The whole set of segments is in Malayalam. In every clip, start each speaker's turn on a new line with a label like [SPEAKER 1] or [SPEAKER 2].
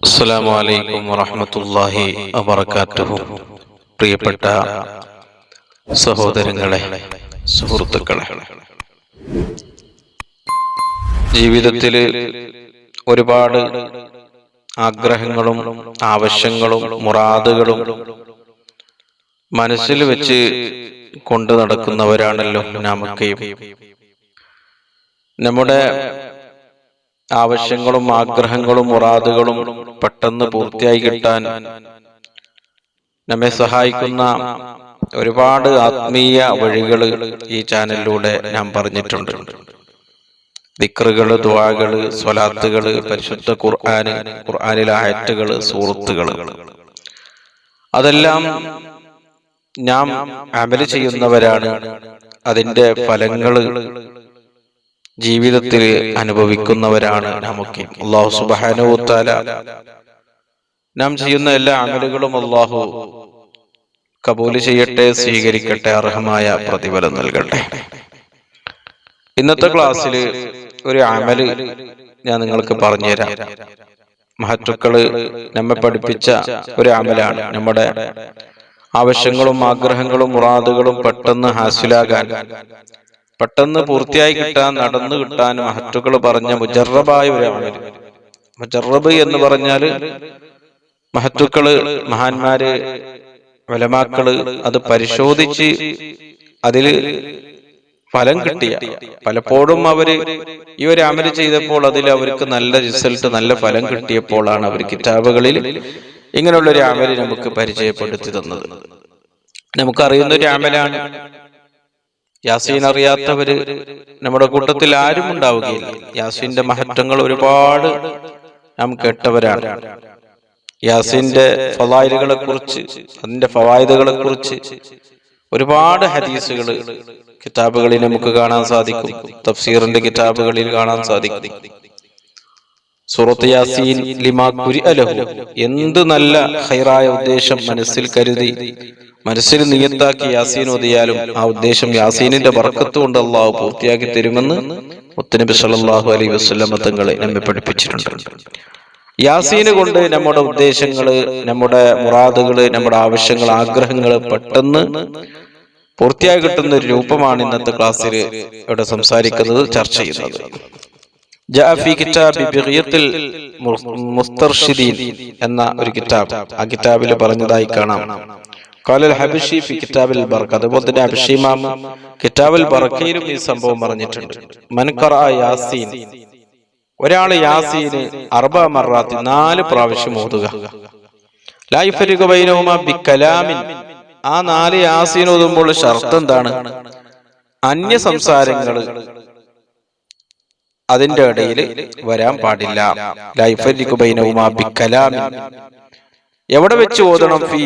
[SPEAKER 1] അസ്സലാമു അലൈക്കും വറഹ്മത്തുള്ളാഹി വബറകാതുഹു പ്രിയപ്പെട്ട സഹോദരങ്ങളെ സുഹൃത്തുക്കളെ ജീവിതത്തിൽ ഒരുപാട് ആഗ്രഹങ്ങളും ആവശ്യങ്ങളും മുറാദുകളും മനസ്സിൽ വെച്ച് കൊണ്ടു നടക്കുന്നവരാണല്ലോ നമുക്ക് നമ്മുടെ ആവശ്യങ്ങളും ആഗ്രഹങ്ങളും മുറാദുകളും പെട്ടെന്ന് പൂർത്തിയായി കിട്ടാൻ നമ്മെ സഹായിക്കുന്ന ഒരുപാട് ആത്മീയ വഴികൾ ഈ ചാനലിലൂടെ ഞാൻ പറഞ്ഞിട്ടുണ്ട്. ദിക്റുകൾ ദ്വാകൾ സ്വലാത്തുകൾ പരിശുദ്ധ ഖുർആാന് ഖുർആനിലെ ആയറ്റുകൾ സുഹൃത്തുകൾ അതെല്ലാം നാം അമൽ ചെയ്യുന്നവരാണ്. അതിന്റെ ഫലങ്ങൾ ജീവിതത്തിൽ അനുഭവിക്കുന്നവരാണ് നമുക്ക്. അള്ളാഹു സുബാനുത്താല നാം ചെയ്യുന്ന എല്ലാ അമലുകളും അള്ളാഹു കബൂൽ ചെയ്യട്ടെ സ്വീകരിക്കട്ടെ അർഹമായ പ്രതിഫലം നൽകട്ടെ. ഇന്നത്തെ ക്ലാസ്സിൽ ഒരു അമൽ ഞാൻ നിങ്ങൾക്ക് പറഞ്ഞുതരാം. മഹത്തുക്കൾ നമ്മെ പഠിപ്പിച്ച ഒരു അമലാണ്. നമ്മുടെ ആവശ്യങ്ങളും ആഗ്രഹങ്ങളും മുറാദുകളും പെട്ടെന്ന് ഹാസിലാകാൻ പെട്ടെന്ന് പൂർത്തിയായി കിട്ടാൻ നടന്നു കിട്ടാൻ മഹറ്റുകൾ പറഞ്ഞ മുജറബായ ഒരു അമൽ മുജറബ് എന്ന് പറഞ്ഞാൽ മഹത്തുക്കൾ മഹാന്മാര് വലമാക്കൾ അത് പരിശോധിച്ച് അതിൽ ഫലം കിട്ടിയ. പലപ്പോഴും അവർ ഈ ഒരു അമൽ ചെയ്തപ്പോൾ അതിൽ അവർക്ക് നല്ല റിസൾട്ട് നല്ല ഫലം കിട്ടിയപ്പോഴാണ് അവർ കിതാബുകളിൽ ഇങ്ങനെയുള്ള ഒരു അമൽ നമുക്ക് പരിചയപ്പെടുത്തി തന്നത്. നമുക്കറിയുന്ന ഒരു അമലാണ് യാസീൻ അറിയാത്തവര് നമ്മുടെ കൂട്ടത്തിൽ ആരും ഉണ്ടാവുകയില്ല. യാസീന്റെ മഹത്വങ്ങൾ ഒരുപാട് നാം കേട്ടവരാണ്. യാസീന്റെ ഫവായിലുകളെ കുറിച്ച് അതിന്റെ ഫവായതുകളെ കുറിച്ച് ഒരുപാട് ഹദീസുകൾ കിതാബുകളിൽ നമുക്ക് കാണാൻ സാധിക്കും. തഫ്സീറിന്റെ കിതാബുകളിൽ കാണാൻ സാധിക്കും. സൂറത്ത് യാസീൻ ലിമാ കുരി അലഹു എന്ത് നല്ല ഹൈറായ ഉദ്ദേശം മനസ്സിൽ കരുതി. മനസ്സിൽ നിയത്താക്കി യാസീൻ ഓതിയാലും ആ ഉദ്ദേശം യാസീനിന്റെ വർക്കത്ത് കൊണ്ട് അള്ളാഹു പൂർത്തിയാക്കി തരുമെന്ന് മുത്തനബി സല്ലല്ലാഹു അലൈ വസല്ലം തങ്ങളെ നമ്മെ പഠിപ്പിച്ചിട്ടുണ്ട്. യാസീന് കൊണ്ട് നമ്മുടെ ഉദ്ദേശങ്ങൾ നമ്മുടെ മുറാദുകൾ നമ്മുടെ ആവശ്യങ്ങൾ ആഗ്രഹങ്ങൾ പെട്ടെന്ന് പൂർത്തിയായി കിട്ടുന്ന ഒരു രൂപമാണ് ഇന്നത്തെ ക്ലാസ്സിൽ ഇവിടെ സംസാരിക്കുന്നത് ചർച്ച ചെയ്യുന്നത്. എന്ന ഒരു കിതാബ് ആ കിതാബിൽ പറഞ്ഞതായി കാണാം. കാലൽ ഹബിഷി ഫി കിതാബിൽ ബർക്ക അതുപോലെ തന്നെ ഹബിഷി ഇമാം കിതാബിൽ ബർക്കയിലും ഈ സംഭവം പറഞ്ഞിട്ടുണ്ട്. മൻകറ യാസീൻ. ഒരാൾ യാസീന് അർബ മറാത്തി നാല് പ്രാവശ്യം ഓതുക. ലൈഫരിക ബൈനഹുമ ബി കലാമിൻ ആ നാല് യാസീൻ ഓതുമ്പോൾ ഷർത്ത് എന്താണ്? അന്യ സംസാരങ്ങൾ അതിന്റെ ഇടയിൽ വരാൻ പാടില്ല. ലൈഫരിക ബൈനഹുമ ബി കലാമിൻ എവിടെ വെച്ച് ഓതണം? ഫി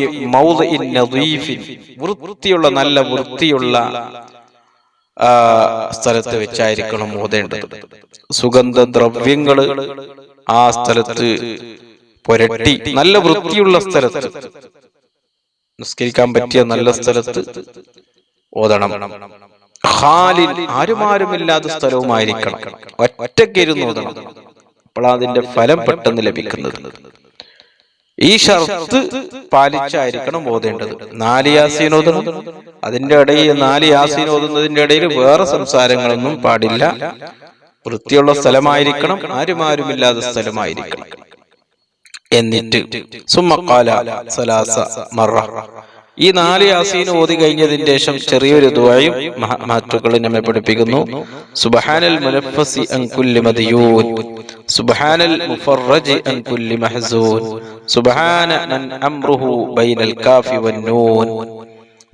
[SPEAKER 1] വൃത്തിയുള്ള നല്ല വൃത്തിയുള്ള സ്ഥലത്ത് വെച്ചായിരിക്കണം ഓതേണ്ടത്. സുഗന്ധദ്രവ്യങ്ങൾ ആ സ്ഥലത്ത് പുരട്ടി. നല്ല വൃത്തിയുള്ള സ്ഥലത്ത് നിസ്കരിക്കാൻ പറ്റിയ നല്ല സ്ഥലത്ത് ഓതണം. ആരും ആരുമില്ലാത്ത സ്ഥലവുമായിരിക്കണം. ഒറ്റക്കിരുന്ന് ഓതണം. അപ്പോൾ അതിന്റെ ഫലം പെട്ടെന്ന് ലഭിക്കുന്നത്. ഈ ഷർത്ത് പാലിച്ചായിരിക്കണം ഓതേണ്ടത്. നാല് യാസീൻ അതിന്റെ ഇടയിൽ നാല് യാസീൻ ഓതുന്നതിന്റെ ഇടയിൽ വേറെ സംസാരങ്ങളൊന്നും പാടില്ല. വൃത്തിയുള്ള സ്ഥലമായിരിക്കണം ആരുമാരുമില്ലാത്ത സ്ഥലമായിരിക്കണം. എന്നിട്ട് സുമ്മക്കാല സലാസ മറ. ഈ നാല് യാസീൻ ഓതി കഴിഞ്ഞതിന് ശേഷം ചെറിയൊരു ദുവായും മഹത്തുക്കൾ നമ്മെ പഠിപ്പിക്കുന്നു. സുബഹാനൽ മുലഫസി അൻകുല്ലി മദിയൂൻ. സുബഹാനൽ മുഫറജി അൻകുല്ലി മഹസൂൻ. സുബഹാന മൻ അംറുഹു ബൈനൽ കാഫി വന്നൂൻ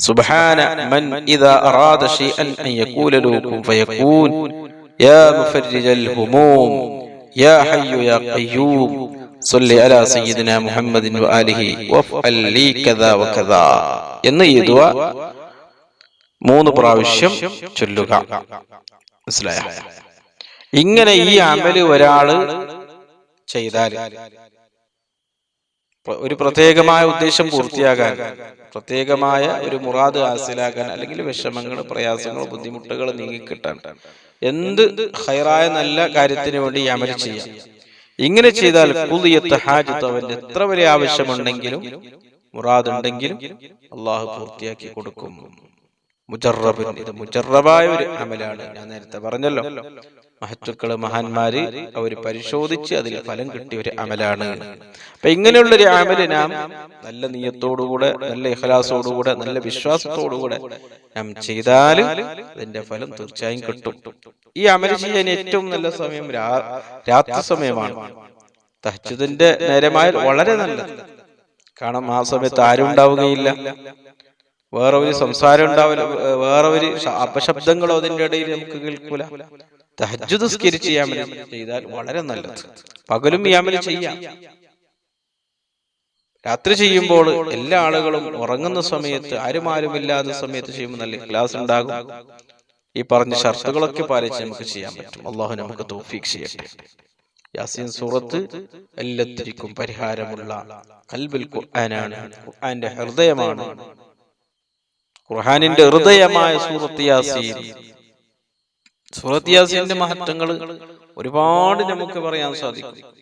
[SPEAKER 1] സുബഹാന മൻ ഇദാ അറാദ ശൈഅൻ അൻ യഖൂല ലഹു ഫയഖൂൻ. യാ മുഫർരിജൽ ഹുമൂം. യാ ഹയ്യു യാ ഖയ്യൂം. സൊല്ലി അലാ സയ്യിദിന മുഹമ്മദിൻ അലിഹി അലി കഥ വകഥ എന്ന് ഈ മൂന്ന് പ്രാവശ്യം ചൊല്ലുക. മനസ്സിലായ? ഇങ്ങനെ ഈ അമൽ ഒരാൾ ചെയ്താൽ ഒരു പ്രത്യേകമായ ഉദ്ദേശം പൂർത്തിയാകാൻ പ്രത്യേകമായ ഒരു മുറാദ് ഹാസിലാക്കാൻ അല്ലെങ്കിൽ വിഷമങ്ങൾ പ്രയാസങ്ങൾ ബുദ്ധിമുട്ടുകൾ നീങ്ങിക്കിട്ടാൻ. എന്ത് ഹൈറായ നല്ല കാര്യത്തിന് വേണ്ടി ഈ അമൽ ചെയ്യാം. ഇങ്ങനെ ചെയ്താൽ കുലിയത്ത് ഹാജത്ത് അവന്റെ എത്ര വലിയ ആവശ്യമുണ്ടെങ്കിലും മുറാദ് ഉണ്ടെങ്കിലും അള്ളാഹു പൂർത്തിയാക്കി കൊടുക്കും. മുജറബിൻ ഇത് മുജറബായ ഒരു അമലാണ്. ഞാൻ നേരത്തെ പറഞ്ഞല്ലോ. മഹത്തുക്കൾ മഹാന്മാര് അവർ പരിശോധിച്ച് അതിൽ ഫലം കിട്ടിയ ഒരു അമലാണ്. അപ്പൊ ഇങ്ങനെയുള്ള ഒരു അമൽ നാം നല്ല നീയത്തോടുകൂടെ നല്ല ഇഹലാസോടുകൂടെ നല്ല വിശ്വാസത്തോടുകൂടെ നാം ചെയ്താൽ അതിന്റെ ഫലം തീർച്ചയായും കിട്ടും. ഈ അമൽ ചെയ്യാൻ ഏറ്റവും നല്ല സമയം രാത്രി സമയമാണ്. തഹജുദിന്റെ നേരമായാൽ വളരെ നല്ലത് കാരണം ആ സമയത്ത് ആരും ഉണ്ടാവുകയില്ല. വേറെ ഒരു സംസാരം ഉണ്ടാവില്ല. വേറെ ഒരു അപശബ്ദങ്ങളോ അതിന്റെ ഇടയിൽ നമുക്ക് കേൾക്കൂല. തഹജുദ് സ്കരിച്ച് യാമൽ ചെയ്താൽ വളരെ നല്ലത്. പകലും യാമൽ ചെയ്യാം. രാത്രി ചെയ്യുമ്പോൾ എല്ലാ ആളുകളും ഉറങ്ങുന്ന സമയത്ത് ആരും ആരും ഇല്ലാത്ത സമയത്ത് ചെയ്യുമ്പോൾ നല്ല ക്ലാസ് ഉണ്ടാകും. ഈ പറഞ്ഞ ഷർത്തുകളൊക്കെ പാലിച്ച് നമുക്ക് ചെയ്യാൻ പറ്റും. അള്ളാഹു നമുക്ക് തോഫീക്ക് ചെയ്യട്ടെ. യാസീൻ സൂറത്ത് എല്ലാത്തിരിക്കും പരിഹാരമുള്ള കൽബിൽ ഖുർആനാണ്. ഖുർആന്റെ ഹൃദയമാണ്. ഖുർഹാനിന്റെ ഹൃദയമായ സൂറത്ത് യാസീൻ. സൂറത്ത് യാസീന്റെ മഹത്വങ്ങൾ ഒരുപാട് നമുക്ക് പറയാൻ സാധിക്കും.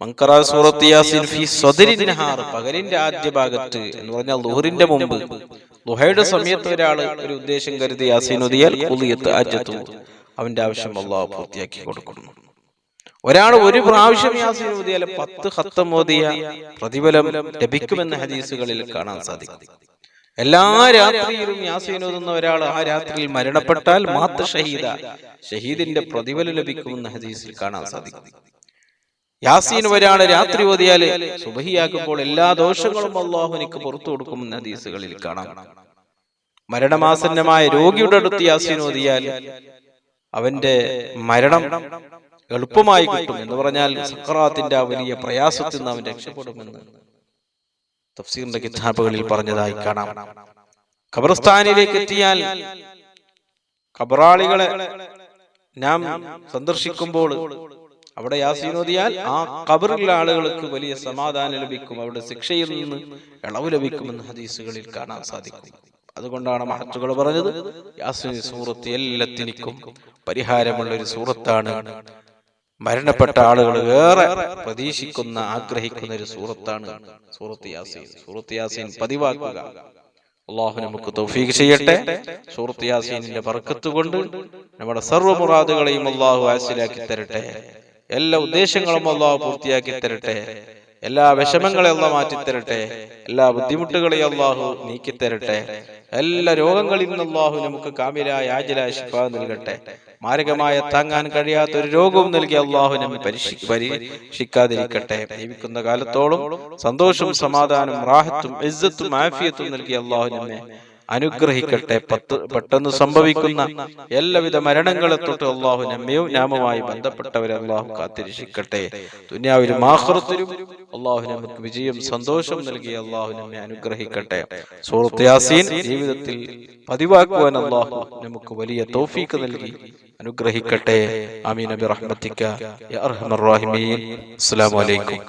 [SPEAKER 1] മങ്കറ സൂറത്ത് യാസീൻ ഫി സ്വദരിൻഹാർ പകലിന്റെ ആദ്യ ഭാഗത്ത് എന്ന് പറഞ്ഞാൽ ലുഹറിന്റെ മുമ്പ്. ലുഹയുടെ സമയത്ത് ഒരാൾ ഒരു ഉദ്ദേശം കരുതി യാസീൻ ഒതിയാൽ കുലിയത്ത് അജത്തു അവന്റെ ആവശ്യം അള്ളാഹു പൂർത്തിയാക്കി കൊടുക്കുന്നു. ഒരാൾ ഒരു പ്രാവശ്യം യാസീൻ ഓതിയാൽ പത്ത് ഹത്തം ഓതിയ പ്രതിഫലം ലഭിക്കുമെന്ന ഹദീസുകളിൽ കാണാൻ സാധിക്കും. എല്ലാ രാത്രിയിലും യാസീൻ ഓതുന്ന ഒരാൾ ആ രാത്രിയിൽ മരണപ്പെട്ടാൽ മാത്ത ഷഹീദ. ഷഹീദിന്റെ പ്രതിഫലം ലഭിക്കുമെന്ന ഹദീസിൽ കാണാൻ സാധിക്കും. യാസീൻ വരാണ് രാത്രി ഓതിയാൽ സുബഹിയാക്കുമ്പോൾ എല്ലാ ദോഷങ്ങളും അള്ളാഹുനിക്ക് പുറത്തു കൊടുക്കുമെന്ന് ഹദീസുകളിൽ കാണാം. മരണമാസന്നമായ രോഗിയുടെ അടുത്ത് യാസീൻ ഓതിയാൽ അവന്റെ മരണം എളുപ്പമായി കിട്ടും എന്ന് പറഞ്ഞാൽ സക്രാത്തിന്റെ ആ വലിയ പ്രയാസത്തിൽ നിന്ന് അവൻ രക്ഷപ്പെടുമെന്ന് തഫ്സീറിന്റെ കിതാബുകളിൽ പറഞ്ഞതായി കാണാം. ഖബർസ്ഥാനിലേക്ക് എത്തിയാൽ ഖബറാളികളെ നാം സന്ദർശിക്കുമ്പോൾ അവിടെ യാസീൻ ഓതിയാൽ ആ ഖബറിലുള്ള ആളുകൾക്ക് വലിയ സമാധാനം ലഭിക്കും അവിടെ ശിക്ഷയിൽ നിന്ന് ഇളവ് ലഭിക്കുമെന്ന് ഹദീസുകളിൽ കാണാൻ സാധിക്കും. അതുകൊണ്ടാണ് മഹത്തുകൾ പറഞ്ഞത് യാസീൻ സൂറത്ത് എല്ലാത്തിനും പരിഹാരമുള്ള ഒരു സൂറത്താണ്. മരണപ്പെട്ട ആളുകൾ ഏറെ പ്രതീക്ഷിക്കുന്ന ആഗ്രഹിക്കുന്ന ഒരു സൂറത്താണ് സൂറത്ത് യാസീൻ. സൂറത്ത് യാസീൻ പതിവാക്കുക. അള്ളാഹു നമുക്ക് തൗഫീഖ് ചെയ്യട്ടെ. സൂറത്ത് യാസീനിന്റെ ബർക്കത്ത് കൊണ്ട് നമ്മുടെ സർവ മുറാദുകളെയും അള്ളാഹു ആസിലാക്കി തരട്ടെ. എല്ലാ ഉദ്ദേശങ്ങളും അള്ളാഹു പൂർത്തിയാക്കി തരട്ടെ. എല്ലാ വിഷമങ്ങളെയും അള്ളാഹ് മാറ്റിത്തരട്ടെ എല്ലാ ബുദ്ധിമുട്ടുകളെയും അള്ളാഹു നീക്കി തരട്ടെ. എല്ലാ രോഗങ്ങളിൽ നിന്ന് അള്ളാഹു നമുക്ക് കാമിലായ ആജിലായ ശിഫ നൽകട്ടെ. മാരകമായ താങ്ങാൻ കഴിയാത്ത ഒരു രോഗവും നൽകി അള്ളാഹു നമ്മെ പരീക്ഷിക്കാതിരിക്കട്ടെ ജീവിക്കുന്ന കാലത്തോളം സന്തോഷവും സമാധാനവും റാഹത്തും ഇസ്സത്തും ആഫിയത്തും നൽകി അള്ളാഹു നമ്മെ അനുഗ്രഹിക്കട്ടെ. പത്ത് പെട്ടെന്ന് സംഭവിക്കുന്ന എല്ലാവിധ മരണങ്ങളെ തൊട്ട് അള്ളാഹു നമ്മയും നാമമായി ബന്ധപ്പെട്ടവരെ അള്ളാഹു കാത്തിരിക്കട്ടെ ദുനിയാവിലും ആഹ്റത്തിലും അള്ളാഹു നമുക്ക് വിജയം സന്തോഷം നൽകി അള്ളാഹു നമ്മെ അനുഗ്രഹിക്കട്ടെ. സൂറത്ത് യാസീൻ ജീവിതത്തിൽ പതിവാക്കുവാൻ അള്ളാഹു നമുക്ക് വലിയ തോഫീക്ക് നൽകി അനുഗ്രഹിക്കട്ടെ. അമീൻ അബി റഹ്മത്തിക്ക. അസ്സലാമു അലൈക്കും.